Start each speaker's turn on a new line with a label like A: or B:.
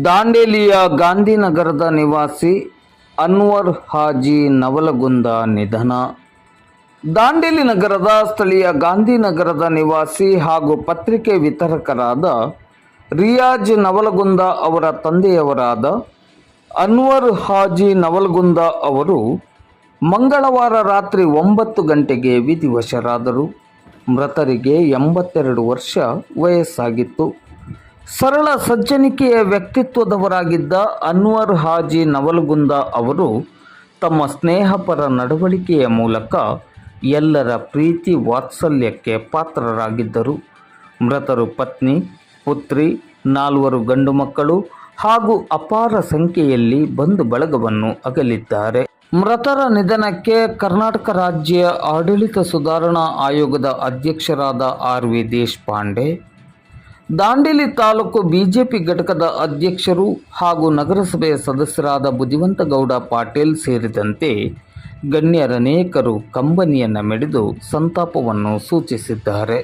A: ದಾಂಡೇಲಿಯ ಗಾಂಧಿನಗರದ ನಿವಾಸಿ ಅನ್ವರ್ ಹಾಜಿ ನವಲಗುಂದ ನಿಧನ. ದಾಂಡೇಲಿ ನಗರದ ಸ್ಥಳೀಯ ಗಾಂಧಿನಗರದ ನಿವಾಸಿ ಹಾಗೂ ಪತ್ರಿಕೆ ವಿತರಕರಾದ ರಿಯಾಜ್ ನವಲಗುಂದ ಅವರ ತಂದೆಯವರಾದ ಅನ್ವರ್ ಹಾಜಿ ನವಲಗುಂದ ಅವರು ಮಂಗಳವಾರ ರಾತ್ರಿ ಒಂಬತ್ತು ಗಂಟೆಗೆ ವಿಧಿವಶರಾದರು. ಮೃತರಿಗೆ ಎಂಬತ್ತೆರಡು ವರ್ಷ ವಯಸ್ಸಾಗಿತ್ತು. ಸರಳ ಸಜ್ಜನಿಕೆಯ ವ್ಯಕ್ತಿತ್ವದವರಾಗಿದ್ದ ಅನ್ವರ್ ಹಾಜಿ ನವಲಗುಂದ ಅವರು ತಮ್ಮ ಸ್ನೇಹಪರ ನಡವಳಿಕೆಯ ಮೂಲಕ ಎಲ್ಲರ ಪ್ರೀತಿ ವಾತ್ಸಲ್ಯಕ್ಕೆ ಪಾತ್ರರಾಗಿದ್ದರು. ಮೃತರು ಪತ್ನಿ, ಪುತ್ರಿ, ನಾಲ್ವರು ಗಂಡು ಮಕ್ಕಳು ಹಾಗೂ ಅಪಾರ ಸಂಖ್ಯೆಯಲ್ಲಿ ಬಂಧು ಬಳಗವನ್ನು ಅಗಲಿದ್ದಾರೆ. ಮೃತರ ನಿಧನಕ್ಕೆ ಕರ್ನಾಟಕ ರಾಜ್ಯ ಆಡಳಿತ ಸುಧಾರಣಾ ಆಯೋಗದ ಅಧ್ಯಕ್ಷರಾದ R V Deshpande Dandeli taluk BJP ಘಟಕದ ಅಧ್ಯಕ್ಷರು ಹಾಗೂ ನಗರಸಭೆಯ ಸದಸ್ಯರಾದ ಬುದ್ಧಿವಂತ ಗೌಡ ಪಾಟೀಲ್ ಸೇರಿದಂತೆ ಗಣ್ಯರನೇಕರು ಕಂಬನಿಯನ್ನು ಮೆಡಿದು ಸಂತಾಪವನ್ನು ಸೂಚಿಸಿದ್ದಾರೆ.